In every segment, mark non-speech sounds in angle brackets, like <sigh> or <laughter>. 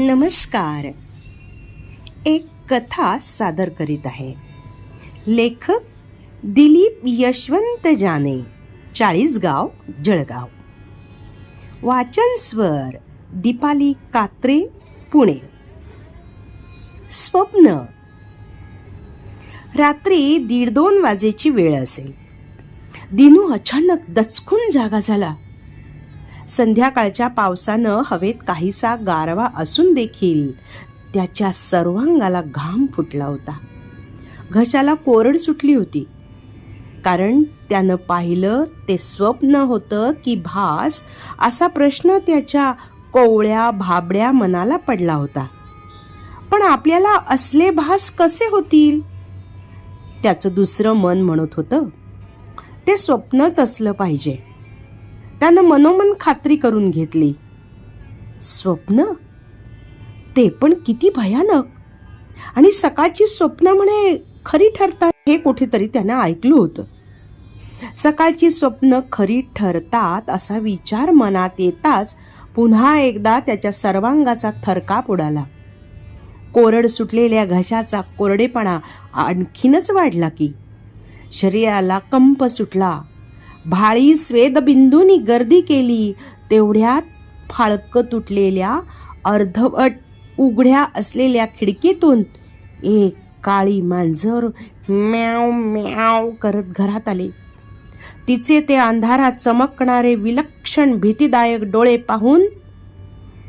नमस्कार. एक कथा सादर करीत आहे. लेखक दिलीप यशवंत जाने चाळीसगाव जळगाव. वाचन स्वर दीपाली कात्रे पुणे. स्वप्न. रात्री दीड दोन वाजेची वेळ असेल. दिनू अचानक दचकून जागा झाला. संध्याकाळच्या पावसानं हवेत काहीसा गारवा असून देखील त्याच्या सर्वांगाला घाम फुटला होता. घशाला कोरड सुटली होती. कारण त्यानं पाहिलं ते स्वप्न होतं की भास असा प्रश्न त्याच्या कोवळ्या भाबड्या मनाला पडला होता. पण आपल्याला असले भास कसे होतील? त्याचं दुसरं मन म्हणत होतं. ते स्वप्नच असलं पाहिजे. त्यानं मनोमन खात्री करून घेतली. स्वप्न? ते पण किती भयानक. आणि सकाळची स्वप्न म्हणे खरी ठरतात हे कुठेतरी त्यानं ऐकलं होतं. सकाळची स्वप्न खरी ठरतात असा विचार मनात येताच पुन्हा एकदा त्याच्या सर्वांगाचा थरकाप उडाला. कोरड सुटलेल्या घशाचा कोरडेपणा आणखीनच वाढला की. शरीराला कंप सुटला. भाळी स्वेदबिंदूनी गर्दी केली तेवढ्यात फाळकं तुटलेल्या अर्धवट उघड्या असलेल्या खिडकीतून एक काळी मांजर म्याव म्याव करत घरात आले. तिचे ते अंधारात चमकणारे विलक्षण भीतीदायक डोळे पाहून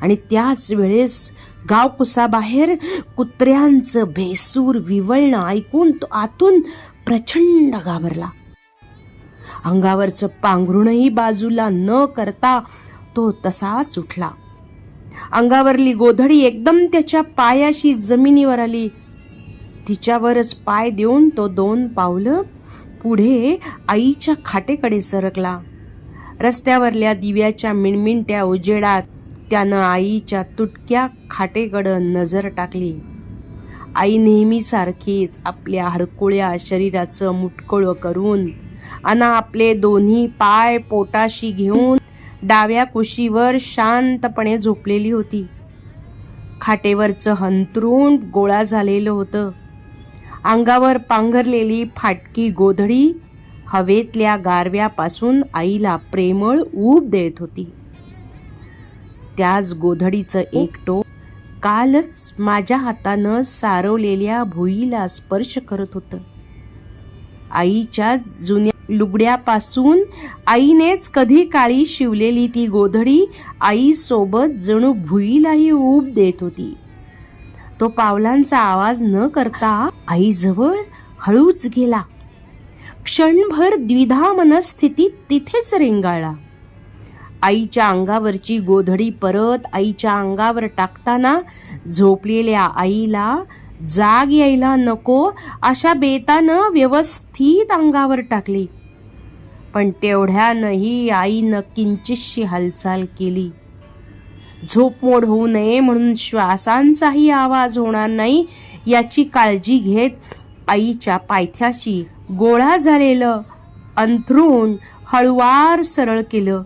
आणि त्याच वेळेस गावकुसाबाहेर कुत्र्यांचं भेसूर विवळणं ऐकून तो आतून प्रचंड घाबरला. अंगावरचं पांघरुणही बाजूला न करता तो तसाच उठला. अंगावरली गोधडी एकदम त्याच्या पायाशी जमिनीवर आली. तिच्यावरच पाय देऊन तो दोन पावलं पुढे आईच्या खाटेकडे सरकला. रस्त्यावरल्या दिव्याच्या मिणमिणट्या उजेडात त्यानं आईच्या तुटक्या खाटेकडं नजर टाकली. आई नेहमीसारखीच आपल्या हडकुळ्या शरीराचं मुटकुळं करून आणि आपले दोन्ही पाय पोटाशी घेऊन डाव्या कुशीवर शांतपणे झोपलेली होती. खाटेवरचं हंतरून गोळा झालेलं होतं. अंगावर पांघरलेली फाटकी गोधडी हवेतल्या गारव्यापासून आईला प्रेमळ ऊब देत होती. त्याच गोधडीचं एक टोक कालच माझ्या हातानं सारवलेल्या भुईला स्पर्श करत होतं. आईच्या जुन्या लुगड्यापासून आईनेच कधी काळी शिवलेली ती गोधडी आईसोबत जणू भुईलाही ऊब देत होती. तो पावलांचा आवाज न करता आईजवळ हळूच गेला. क्षणभर द्विधा मनस्थितीत तिथेच रेंगाळला. आईच्या अंगावरची गोधडी परत आईच्या अंगावर टाकताना झोपलेल्या आईला जाग यायला नको अशा बेतानं व्यवस्थित अंगावर टाकली. पण तेवढ्यानंही आईनं किंचितशी हालचाल केली. झोपमोड होऊ नये म्हणून श्वासांचाही आवाज होणार नाही याची काळजी घेत आईच्या पायथ्याशी गोळा झालेलं अंथरूण हळुवार सरळ केलं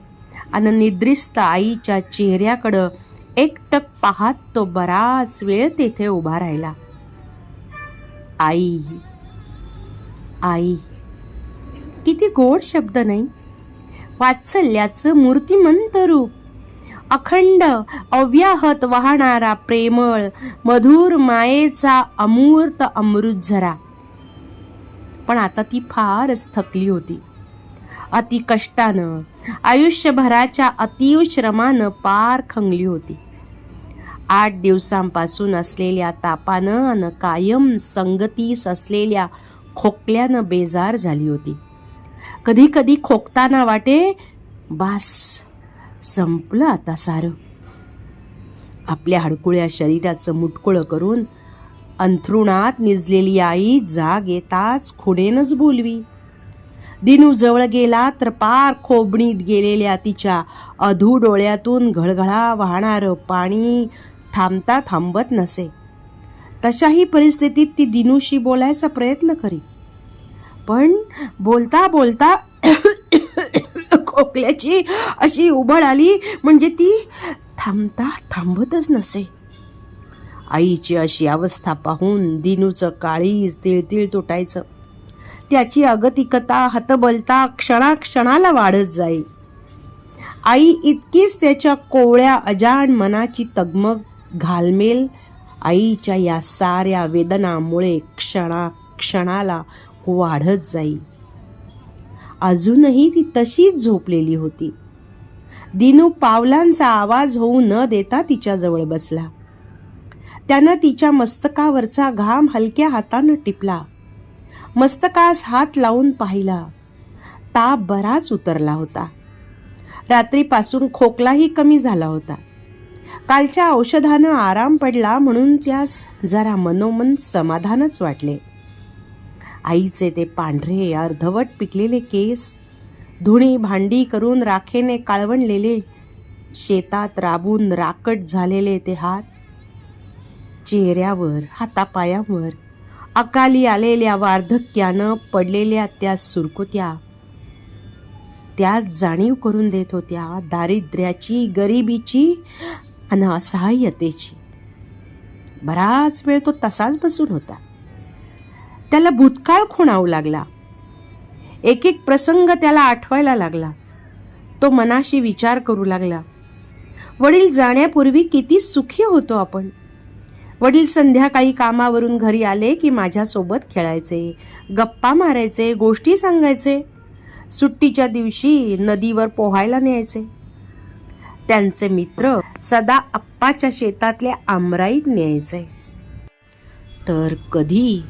आणि निद्रिस्त आईच्या चेहऱ्याकडं एकटक पाहत तो बराच वेळ तेथे उभा राहिला. आई आई. किती गोड शब्द नाही. वात्सल्याचं मूर्तिमंत रूप. अखंड अव्याहत वाहणारा प्रेमळ मधुर मायेचा अमूर्त अमृत झरा. पण आता ती फारच थकली होती. अति कष्टानं आयुष्यभराच्या अतिव श्रमानं पार खंगली होती. आठ दिवसांपासून असलेल्या तापानं आणि कायम संगतीस असलेल्या खोकल्यानं बेजार झाली होती. कधी कधी खोकताना वाटे बास संपलं आता सारं. आपल्या हडकुळ्या शरीराचं मुटकुळं करून अंथरुणात निजलेली आई जाग येताच खुणेनच बोलवी. दिनू जवळ गेला तर पार खोबणीत गेलेल्या तिच्या अधू डोळ्यातून घळघळा वाहणारं पाणी थांबता थांबत नसे. तशाही परिस्थितीत ती दिनूशी बोलायचा प्रयत्न करी पण बोलता बोलता <coughs> खोकल्याची अशी उबळ आली म्हणजे ती थांबता थांबतच नसे. आईची अशी अवस्था पाहून दिनूचं काळीज तिळतिळ तुटायचं. त्याची अगतिकता हतबलता क्षणाक्षणाला वाढत जाई. आई इतकीच त्याच्या कोवळ्या अजाण मनाची तगमग घालमेल. आईच्या या साऱ्या वेदनामुळे क्षणा क्षणाला वाढत जाई. अजूनही ती तशीच झोपलेली होती. दिनू पावलांचा आवाज होऊ न देता तिच्याजवळ बसला. त्यानं तिच्या मस्तकावरचा घाम हलक्या हातानं टिपला. मस्तकास हात लावून पाहिला. ताप बराच उतरला होता. रात्रीपासून खोकलाही कमी झाला होता. कालच्या औषधानं आराम पडला म्हणून त्यास जरा मनोमन समाधानच वाटले. आईचे ते पांढरे अर्धवट पिकलेले केस धुणी भांडी करून राखेने काळवणलेले शेतात राबून राकट झालेले ते हात चेहऱ्यावर हातापायावर अकाली आलेल्या वार्धक्यानं पडलेल्या त्या सुरकुत्या त्यात जाणीव करून देत होत्या दारिद्र्याची गरिबीची आणि असहाय्यतेची. बराच वेळ तो तसाच बसून होता. त्याला भूतकाळ खुणावू लागला. एक एक प्रसंग त्याला आठवायला लागला. तो मनाशी विचार करू लागला. वडील जाण्यापूर्वी किती सुखी होतो आपण. वडील संध्याकाळी कामावरून घरी आले की माझ्यासोबत खेळायचे गप्पा मारायचे गोष्टी सांगायचे. सुट्टीच्या दिवशी नदीवर पोहायला न्यायचे. त्यांचे मित्र सदा अप्पाच्या शेतातल्या आमराईत न्यायचे. तर कधी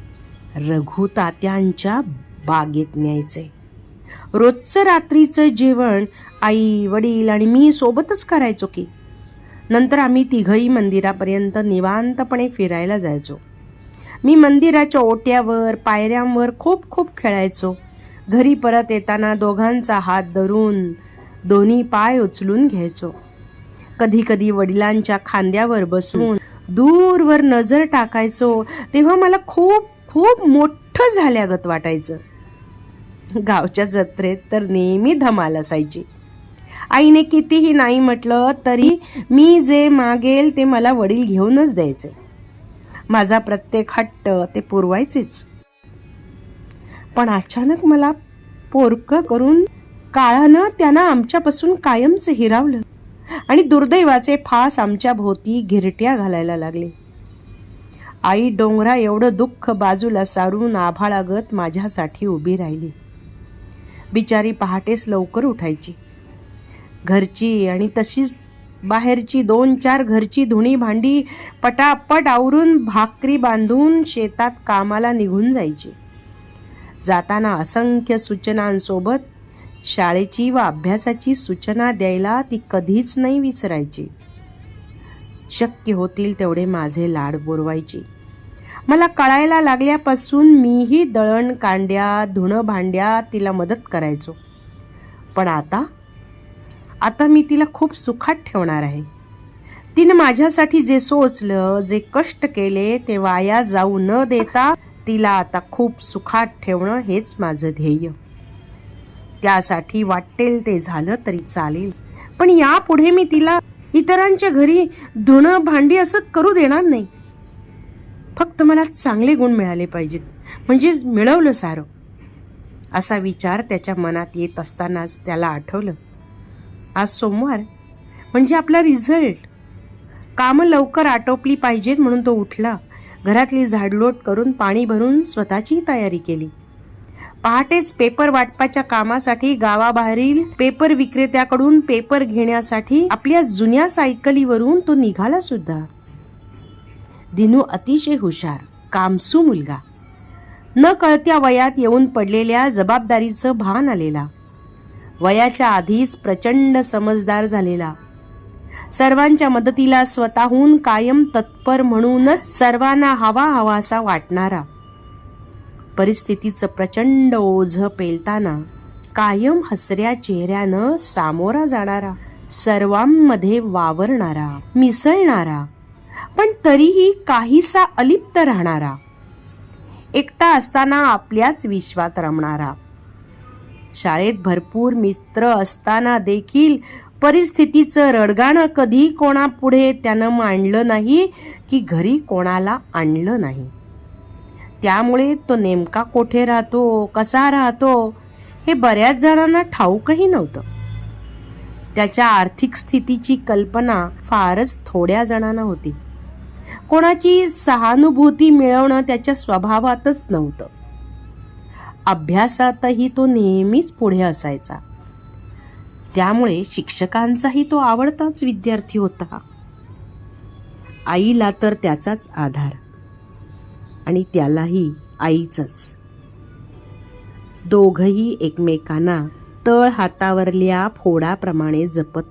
रघु तात्यांच्या बागेत न्यायचे रोजचं रात्रीचं जेवण आई वडील आणि मी सोबतच करायचो की. नंतर आम्ही तिघही मंदिरापर्यंत निवांतपणे फिरायला जायचो. मी मंदिराच्या ओट्यावर पायऱ्यांवर खूप खूप खेळायचो. घरी परत येताना दोघांचा हात धरून दोन्ही पाय उचलून घ्यायचो. कधी कधी वडिलांच्या खांद्यावर बसून दूरवर नजर टाकायचो तेव्हा मला खूप खूप मोठं झाल्यागत वाटायचं. गावच्या जत्रेत तर नेहमी धमाल असायची. आईने कितीही नाही म्हटलं तरी मी जे मागेल ते मला वडील घेऊनच द्यायचे. माझा प्रत्येक हट्ट ते पुरवायचेच. पण अचानक मला पोरकं करून काळानं त्यांना आमच्यापासून कायमच हिरावलं आणि दुर्दैवाचे फास आमच्या भोवती घिरट्या घालायला लागले. आई डोंगरा एवढं दुःख बाजूला सारून आभाळागत माझ्यासाठी उभी राहिली. बिचारी पहाटेस लवकर उठायची. घरची आणि तशीच बाहेरची दोन चार घरची धुणी भांडी पटापट आवरून भाकरी बांधून शेतात कामाला निघून जायची. जाताना असंख्य सूचनांसोबत शाळेची व अभ्यासाची सूचना द्यायला ती कधीच नाही विसरायची. शक्य होतील तेवढे माझे लाड बोरवायची. मला कळायला लागल्यापासून मीही दळण कांड्या धुणं भांड्या तिला मदत करायचो. पण आता आता मी तिला खूप सुखात ठेवणार आहे. तिनं माझ्यासाठी जे सोसलं जे कष्ट केले ते वाया जाऊ न देता तिला आता खूप सुखात ठेवणं हेच माझं ध्येय. त्यासाठी वाटेल ते झालं तरी चालेल. पण यापुढे मी तिला इतरांच्या घरी धुणं भांडी असं करू देणार नाही. फक्त मला चांगले गुण मिळाले पाहिजेत. म्हणजे मिळवलं सारं. असा विचार त्याच्या मनात येत असतानाच त्याला आठवलं. आज सोमवार. म्हणजे आपला रिझल्ट. कामं लवकर आटोपली पाहिजेत म्हणून तो उठला. घरातली झाडलोट करून पाणी भरून स्वतःची तयारी केली. पहाटेच पेपर वाटपाच्या कामासाठी गावाबाहेरील पेपर विक्रेत्याकडून पेपर घेण्यासाठी आपल्या जुन्या सायकलीवरून तो निघाला सुद्धा. दिनू अतिशय हुशार कामसू मुलगा. न कळत्या वयात येऊन पडलेल्या जबाबदारीचं भान आलेला. वयाच्या आधीच प्रचंड समजदार झालेला. सर्वांच्या मदतीला स्वतःहून कायम तत्पर म्हणूनच सर्वांना हवा हवासा वाटणारा. परिस्थितीचं प्रचंड ओझ पेलताना कायम हसऱ्या चेहऱ्यानं सामोरा जाणारा सर्वांमध्ये वावरणारा मिसळणारा पण तरीही काहीसा अलिप्त राहणारा एकटा असताना आपल्याच विश्वात रमणारा. शाळेत भरपूर मित्र असताना देखील परिस्थितीचं रडगाणं कधी कोणापुढे त्यानं मांडलं नाही की घरी कोणाला आणलं नाही. त्यामुळे तो नेमका कोठे राहतो कसा राहतो हे बऱ्याच जणांना ठाऊकही नव्हतं. त्याच्या आर्थिक स्थितीची कल्पना फारच थोड्या जणांना होती. कोणाची सहानुभूती मिळवणं त्याच्या स्वभावातच नव्हतं. अभ्यासातही तो नेहमीच पुढे असायचा. त्यामुळे शिक्षकांचाही तो आवडताच विद्यार्थी होता. आईला तर त्याचाच आधार. आणि त्यालाही आईचंच. दोघही एकमेकांना तळ हातावरल्या फोडाप्रमाणे जपत.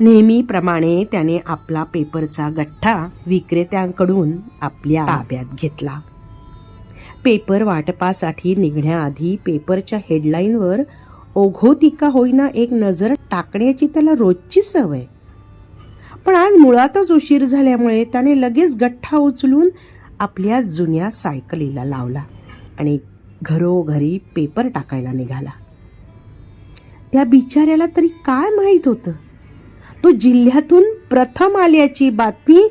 नेहमीप्रमाणे त्याने आपला पेपरचा गठ्ठा विक्रेत्यांकडून आपल्या ताब्यात घेतला. पेपर वाटपासाठी निघण्याआधी पेपरच्या हेडलाईनवर ओघोतिका होईना एक नजर टाकण्याची त्याला रोजची सवय. पण आज मुळातच उशीर झाल्यामुळे त्याने लगेच गठ्ठा उचलून आपल्या जुन्या सायकलीला लावला आणि घरोघरी पेपर टाकायला निघाला. त्या बिचाऱ्याला तरी काय माहीत होतं? तो जिल्ह्यातून प्रथम आल्याची बातमी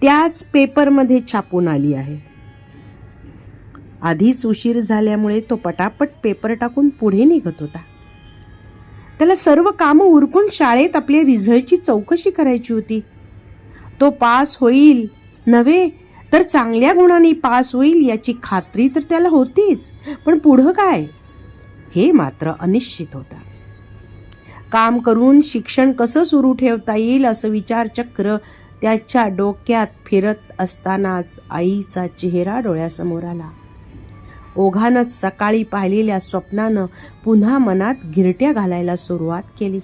त्याच पेपरमध्ये छापून आली आहे. आधीच उशीर झाल्यामुळे तो पटापट पेपर टाकून पुढे निघत होता. त्याला सर्व कामं उरकून शाळेत आपल्या रिझल्टची चौकशी करायची होती. तो पास होईल नव्हे तर चांगल्या गुणांनी पास होईल याची खात्री तर त्याला होतीच. पण पुढं काय? हे मात्र अनिश्चित होतं. काम करून शिक्षण कसं सुरू ठेवता येईल असं विचारचक्र त्याच्या डोक्यात फिरत असतानाच आईचा चेहरा डोळ्यासमोर आला. ओघानं सकाळी पाहिलेल्या स्वप्नानं पुन्हा मनात गिरट्या घालायला सुरुवात केली.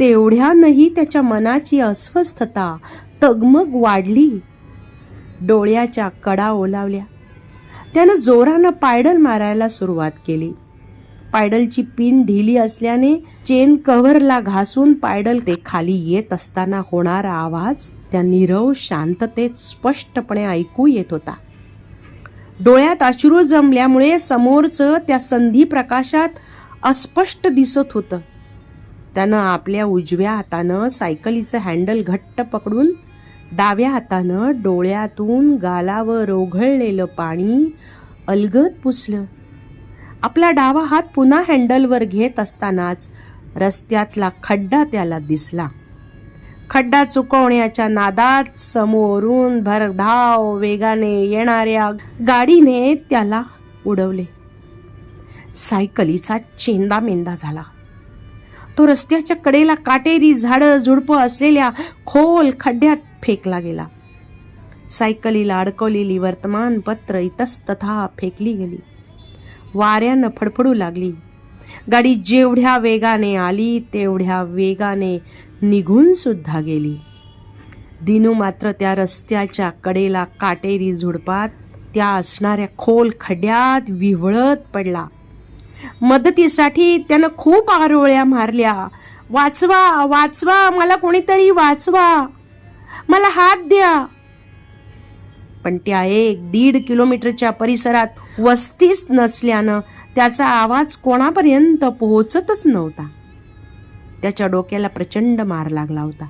तेवढ्यानंही त्याच्या मनाची अस्वस्थता तगमग वाढली. डोळ्याच्या कडा ओलावल्या. त्यानं जोरानं पायडल मारायला सुरुवात केली. पायडलची पिन ढिली असल्याने चेन कव्हरला घासून पायडल ते खाली येत असताना होणारा आवाज त्या नीरव शांततेत स्पष्टपणे ऐकू येत होता. डोळ्यात अश्रू जमल्यामुळे समोरचं त्या संधी प्रकाशात अस्पष्ट दिसत होतं. त्यानं आपल्या उजव्या हातानं सायकलीचं हँडल घट्ट पकडून डाव्या हातानं डोळ्यातून गालावर ओघळलेलं पाणी अलगद पुसलं. आपला डावा हात पुन्हा हँडलवर घेत असतानाच रस्त्यातला खड्डा त्याला दिसला. खड्डा चुकवण्याच्या नादात समोरून भरधाव वेगाने येणाऱ्या गाडीने त्याला उडवले. सायकलीचा चेंदा मेंदा झाला. तो रस्त्याच्या कडेला काटेरी झाडं झुडपं असलेल्या खोल खड्ड्यात फेकला गेला. सायकलीला अडकवलेली वर्तमानपत्र इतस्तथा फेकली गेली. वाऱ्यानं फडफडू लागली. गाडी जेवढ्या वेगाने आली तेवढ्या वेगाने निघून सुद्धा गेली. दिनू मात्र त्या रस्त्याच्या कडेला काटेरी झुडपात त्या असणाऱ्या खोल खड्ड्यात विवळत पडला. मदतीसाठी त्यानं खूप आरोळ्या मारल्या. वाचवा वाचवा मला कोणीतरी वाचवा. मला हात द्या. पण त्या एक दीड किलोमीटरच्या परिसरात वस्तीच नसल्यानं त्याचा आवाज कोणापर्यंत पोहोचतच नव्हता. त्याच्या डोक्याला प्रचंड मार लागला होता.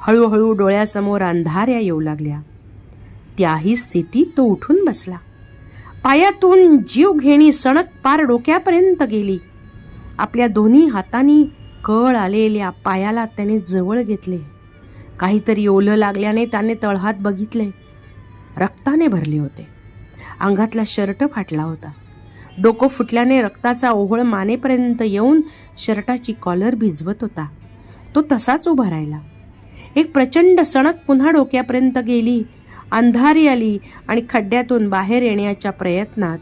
हळूहळू डोळ्यासमोर अंधाऱ्या येऊ लागल्या. त्याही स्थितीत तो उठून बसला. पायातून जीव घेणी सणक पार डोक्यापर्यंत गेली. आपल्या दोन्ही हातांनी कळ आलेल्या पायाला त्याने जवळ घेतले. काहीतरी ओलं लागल्याने त्याने तळहात बघितले. रक्ताने भरले होते. अंगातला शर्ट फाटला होता. डोकं फुटल्याने रक्ताचा ओहळ मानेपर्यंत येऊन शर्टाची कॉलर भिजवत होता. तो तसाच उभा राहिला. एक प्रचंड सणक पुन्हा डोक्यापर्यंत गेली. अंधारी आली आणि खड्ड्यातून बाहेर येण्याच्या प्रयत्नात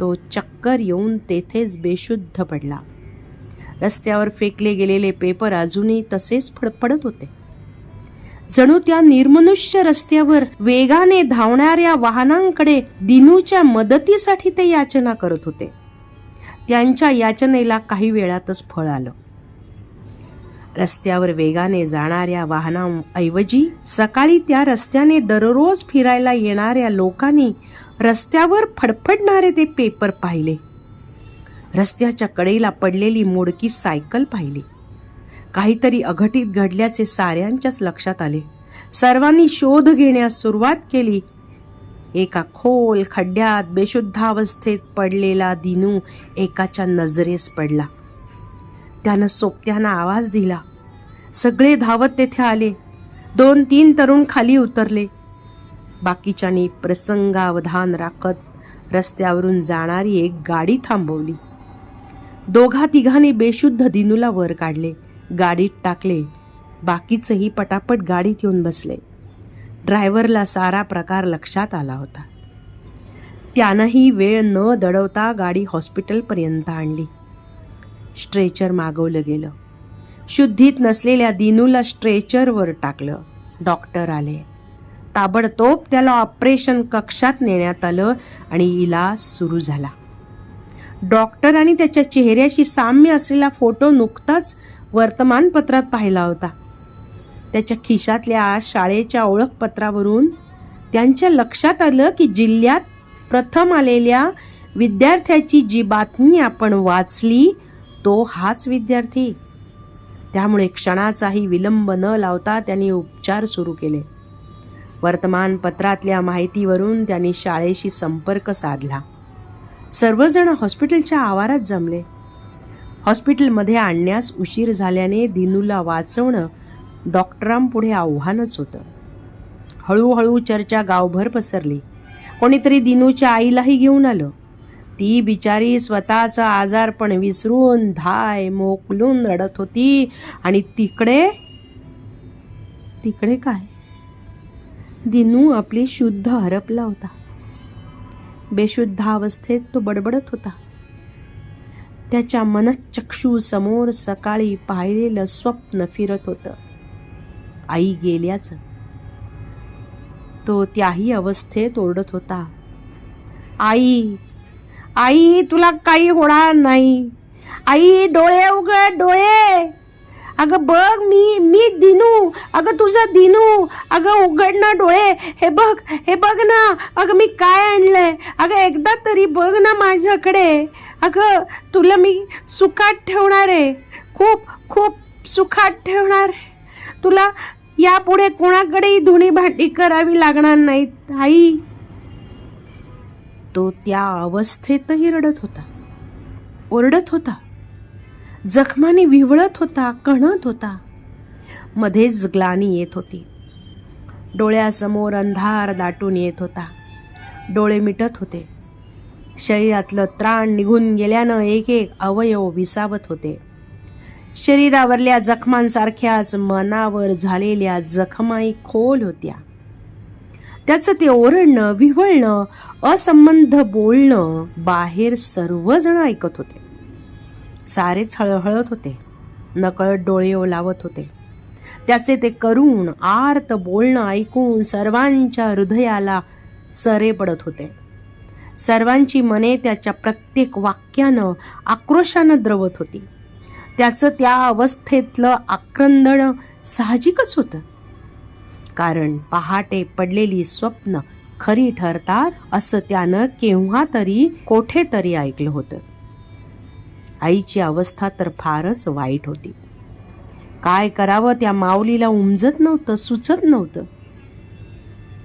तो चक्कर येऊन तेथेच बेशुद्ध पडला. रस्त्यावर फेकले गेलेले पेपर अजूनही तसेच फडफडत होते. जणू त्या निर्मनुष्य रस्त्यावर वेगाने धावणाऱ्या वाहनांकडे दिनूच्या मदतीसाठी ते याचना करत होते. त्यांच्या याचनेला काही वेळातच फळ आलं. रस्त्यावर वेगाने जाणाऱ्या वाहनांऐवजी सकाळी त्या रस्त्याने दररोज फिरायला येणाऱ्या लोकांनी रस्त्यावर फडफडणारे ते पेपर पाहिले. रस्त्याच्या कडेला पडलेली मोडकी सायकल पाहिली. काहीतरी अघटित घडल्याचे साऱ्यांच्याच लक्षात आले. सर्वांनी शोध घेण्यास सुरुवात केली. एका खोल खड्ड्यात बेशुद्धावस्थेत पडलेला दिनू एकाच्या नजरेस पडला. त्यानं सोपत्यानं आवाज दिला. सगळे धावत तेथे आले. दोन तीन तरुण खाली उतरले. बाकीच्यांनी प्रसंगावधान राखत रस्त्यावरून जाणारी एक गाडी थांबवली. दोघा तिघांनी बेशुद्ध दिनूला वर काढले. गाडीत टाकले. बाकीचंही पटापट गाडीत येऊन बसले. ड्रायव्हरला सारा प्रकार लक्षात आला होता. त्यानंही वेळ न दडवता गाडी हॉस्पिटलपर्यंत आणली. स्ट्रेचर मागवलं गेलं. शुद्धीत नसलेल्या दिनूला स्ट्रेचरवर टाकलं. डॉक्टर आले. ताबडतोब त्याला ऑपरेशन कक्षात नेण्यात आलं आणि इलाज सुरू झाला. डॉक्टर आणि त्याच्या चेहऱ्याशी साम्य असलेला फोटो नुकताच वर्तमानपत्रात पाहिला होता. त्याच्या खिशातल्या शाळेच्या ओळखपत्रावरून त्यांच्या लक्षात आलं की जिल्ह्यात प्रथम आलेल्या विद्यार्थ्याची जी बातमी आपण वाचली तो हाच विद्यार्थी. त्यामुळे क्षणाचाही विलंब न लावता त्यांनी उपचार सुरू केले. वर्तमानपत्रातल्या माहितीवरून त्यांनी शाळेशी संपर्क साधला. सर्वजण हॉस्पिटलच्या आवारात जमले. हॉस्पिटलमध्ये आणण्यास उशीर झाल्याने दिनूला वाचवणं डॉक्टरांपुढे आव्हानच होतं. हळूहळू चर्चा गावभर पसरली. कोणीतरी दिनूच्या आईलाही घेऊन आलं. ती बिचारी स्वतःचा आजारपण विसरून धाय मोकलून रडत होती. आणि तिकडे? तिकडे काय? दिनू आपली शुद्ध हरपला होता. बेशुद्ध अवस्थेत तो बडबडत होता. त्याच्या मनचक्षू समोर सकाळी पाहिलेलं स्वप्न फिरत होतं. आई गेल्याचं. तो त्याही अवस्थेत ओरडत होता. आई आई तुला काही होणार नाही. आई डोळे उघड डोळे. अगं बघ मी मी दिनू. अगं तुझं दिनू. अगं उघड ना डोळे. हे बघ हे बघ ना. अगं मी काय आणलंय? अगं एकदा तरी बघ ना माझ्याकडे. अगं तुला मी सुखात ठेवणार आहे. खूप खूप सुखात ठेवणार आहे. तुला यापुढे कोणाकडेही धुणी भांडी करावी लागणार नाहीत आई. तो त्या अवस्थेतही रडत होता. ओरडत होता. जखमाने विवळत होता कणत होता. मध्येच ग्लानी येत होती. डोळ्यासमोर अंधार दाटून येत होता. डोळे मिटत होते. शरीरातलं त्राण निघून गेल्यानं एक एक अवयव विसावत होते. शरीरावरल्या जखमांसारख्याच मनावर झालेल्या जखमाई खोल होत्या. त्याचं ते ओरडणं विव्हळणं असंबंध बोलणं बाहेर सर्वजण ऐकत होते. सारेच हळहळत होते. नकळत डोळे ओलावत होते. त्याचे ते करुण आर्त बोलणं ऐकून सर्वांच्या हृदयाला सरे पडत होते. सर्वांची मने त्याच्या प्रत्येक वाक्यानं आक्रोशानं द्रवत होती. त्याचं त्या अवस्थेतलं आक्रंदण साहजिकच होतं. कारण पहाटे पडलेली स्वप्न खरी ठरतात असं त्यानं केव्हा तरी कोठेतरी ऐकलं होतं. आईची अवस्था तर फारच वाईट होती. काय करावं त्या माऊलीला उमजत नव्हतं सुचत नव्हतं.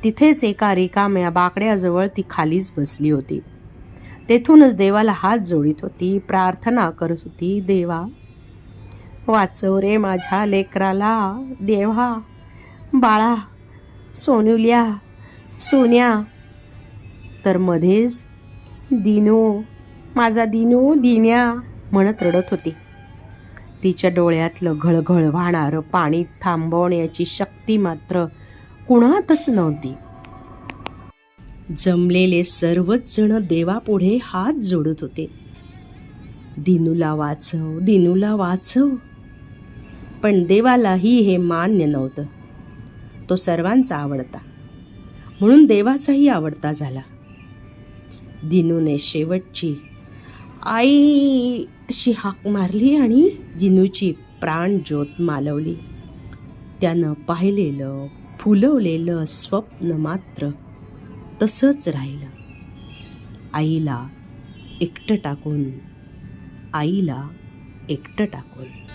तिथेच एका रिकाम्या बाकड्याजवळ ती खालीच बसली होती. तेथूनच देवाला हात जोडीत होती. प्रार्थना करत होती देवा वाचव रे माझ्या लेकराला. देवा बाळा सोनुल्या सोन्या. तर मध्येच दिनू माझा दिनू दिन्या म्हणत रडत होती. तिच्या डोळ्यातलं घळघळ वाहणारं पाणी थांबवण्याची शक्ती मात्र कुणातच नव्हती. जमलेले सर्वच जण देवापुढे हात जोडत होते. दिनूला वाचव दिनूला वाचव. पण देवालाही हे मान्य नव्हतं. तो सर्वांचा आवडता. म्हणून देवाचाही आवडता झाला. दिनूने शेवटची आई अशी हाक मारली आणि दिनूची प्राण ज्योत मालवली. त्यानं पाहिलेलं फुलवलेलं स्वप्न मात्र तसंच राहिलं. आईला एकटं टाकून आईला एकटं टाकून.